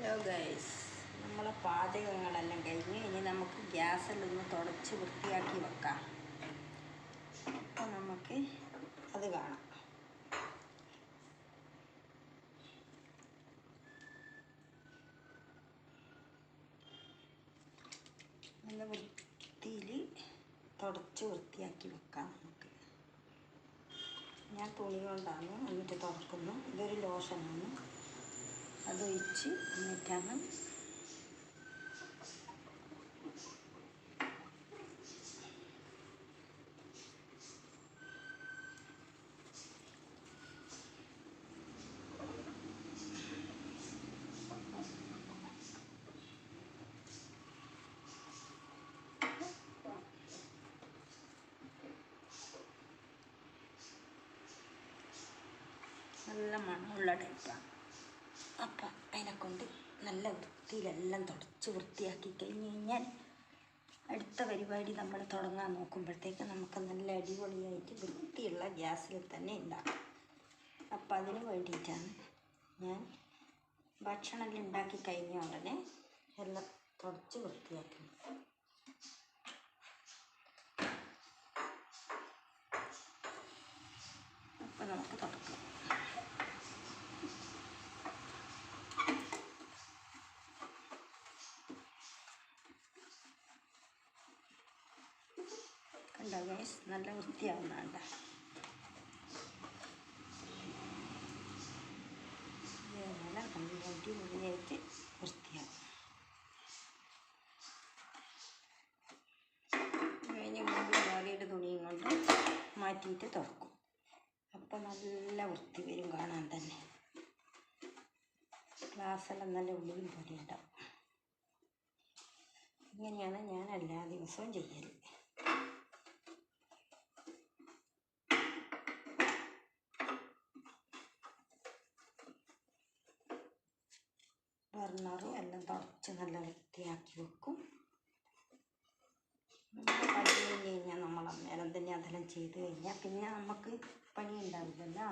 Hello guys നമ്മളെ പാചകങ്ങളെല്ലാം കഴിഞ്ഞ് ഇനി നമുക്ക് ഗ്യാസിലൊന്ന് തുടച്ച് വൃത്തിയാക്കി വെക്കാം. അപ്പോൾ നമുക്ക് അത് കാണാം. നല്ല വൃത്തിയിൽ തുടച്ച് വൃത്തിയാക്കി വെക്കാം നമുക്ക്. ഞാൻ തുണി കൊണ്ടാണ് എന്നിട്ട് തുടക്കുന്നു. ഇതൊരു ലോഷനാണ്. അതൊഴിച്ച് എന്നിട്ടാണ് നല്ല മണമുള്ള ടൈപ്പാണ് അപ്പം അതിനെ കൊണ്ട് നല്ല വൃത്തിയിലെല്ലാം തുടച്ച് വൃത്തിയാക്കി കഴിഞ്ഞ് കഴിഞ്ഞാൽ അടുത്ത പരിപാടി നമ്മൾ തുടങ്ങാൻ നോക്കുമ്പോഴത്തേക്ക് നമുക്ക് നല്ല അടിപൊളിയായിട്ട് വൃത്തിയുള്ള ഗ്യാസിൽ തന്നെ ഉണ്ടാക്കും. അപ്പം അതിന് വേണ്ടിയിട്ടാണ് ഞാൻ ഭക്ഷണമെല്ലാം ഉണ്ടാക്കി കഴിഞ്ഞ ഉടനെ എല്ലാം തുടച്ച് വൃത്തിയാക്കുന്നത് അപ്പം നമുക്ക് തുടക്കാം കണ്ടോ ഗൈസ് നല്ല വൃത്തിയാവുന്നുണ്ട ഇതേപോലെ നല്ല അടിപൊളിയായിട്ട് വൃത്തിയാവും കഴിഞ്ഞ് മുമ്പ് മാറിയിട്ട് തുണിയും കൊണ്ട് മാറ്റിയിട്ട് തുറക്കും. അപ്പം നല്ല വൃത്തി വരും കാണാൻ തന്നെ. ഗ്ലാസ്സെല്ലാം നല്ല ഉള്ളിലും പോലെ ഉണ്ടാവും ഇങ്ങനെയാണ് ഞാൻ എല്ലാ ദിവസവും ചെയ്യൽ ബർണറും എല്ലാം തുടച്ച് നല്ല വൃത്തിയാക്കി വെക്കും. കഴിഞ്ഞ് കഴിഞ്ഞാൽ നമ്മൾ അന്നേരം തന്നെ അതെല്ലാം ചെയ്ത് കഴിഞ്ഞാൽ പിന്നെ നമുക്ക് പണി ഉണ്ടാവില്ലല്ലോ.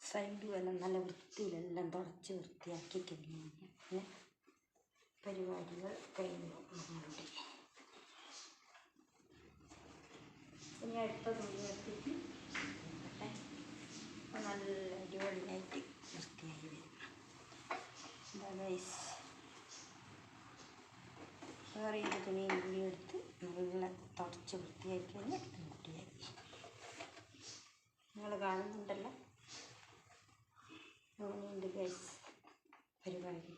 സൈഡും എല്ലാം നല്ല വൃത്തിയിലെല്ലാം തുടച്ച് വൃത്തിയാക്കി കഴിഞ്ഞ് കഴിഞ്ഞാൽ പിന്നെ പരിപാടികൾ കഴിഞ്ഞു നമ്മളുടെ ഇനി അടുത്ത തുണി എടുത്തിട്ട് നല്ല അടിപൊളിയായിട്ട് വൃത്തിയായി വരും. വേറെ ഏത് തുണിയും കൂടി എടുത്ത് നല്ല തുടച്ച് വൃത്തിയാക്കി കഴിഞ്ഞാൽ റെഡിയായി നിങ്ങൾ കാണുന്നുണ്ടല്ലോ? അങ്ങനെയുണ്ട് ഗൈസ് പരിപാടി.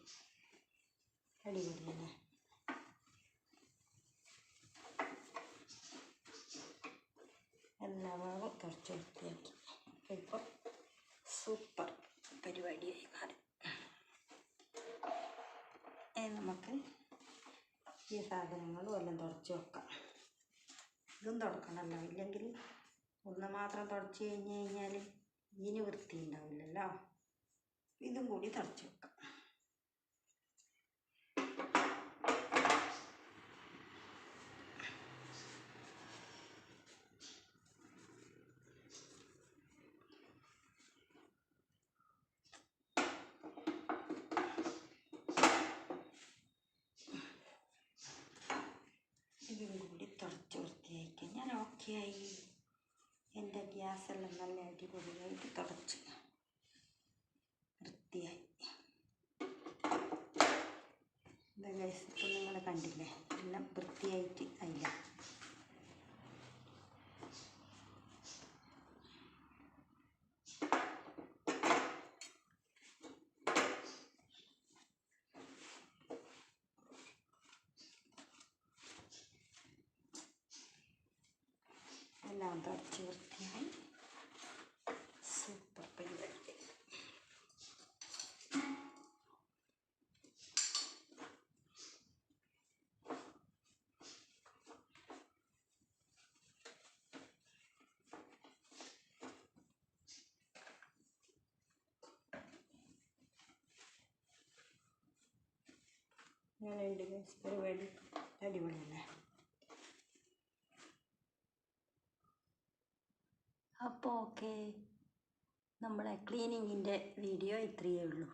അടിപൊളിയല്ലേ എല്ലാ ഭാഗവും തുടച്ച് വൃത്തിയാക്കി ഇപ്പോൾ സൂപ്പർ. പരിപാടിയായി മാറി. നമുക്ക് ഈ സാധനങ്ങളും എല്ലാം തുടച്ച് വെക്കാം. ഇതും തുടക്കണമല്ലോ. ഇല്ലെങ്കിൽ ഒന്ന് മാത്രം തുടച്ച് കഴിഞ്ഞ് കഴിഞ്ഞാൽ ഇതിന് വൃത്തി ഉണ്ടാവില്ലല്ലോ ഇതും കൂടി തുടച്ച് വെക്കാം ഇതും കൂടി തുടച്ച് വൃത്തിയായി ആയി എന്റെ ഗ്യാസെല്ലാം നല്ല അടിപൊളിയായിട്ട് തുടച്ച്. വൃത്തിയായി. ഇപ്പം നിങ്ങൾ കണ്ടില്ലേ? എല്ലാം വൃത്തിയായിട്ട് ആയില്ല? എല്ലാം തുടച്ച് വൃത്തിയായി. സൂപ്പർ പരിപാടി അങ്ങനെയുണ്ട് പരിപാടി? അടിപൊളിയല്ലേ? അപ്പോൾ ഓക്കെ നമ്മളെ ക്ലീനിങ്ങിന്റെ വീഡിയോ ഇത്രയേ ഉള്ളൂ.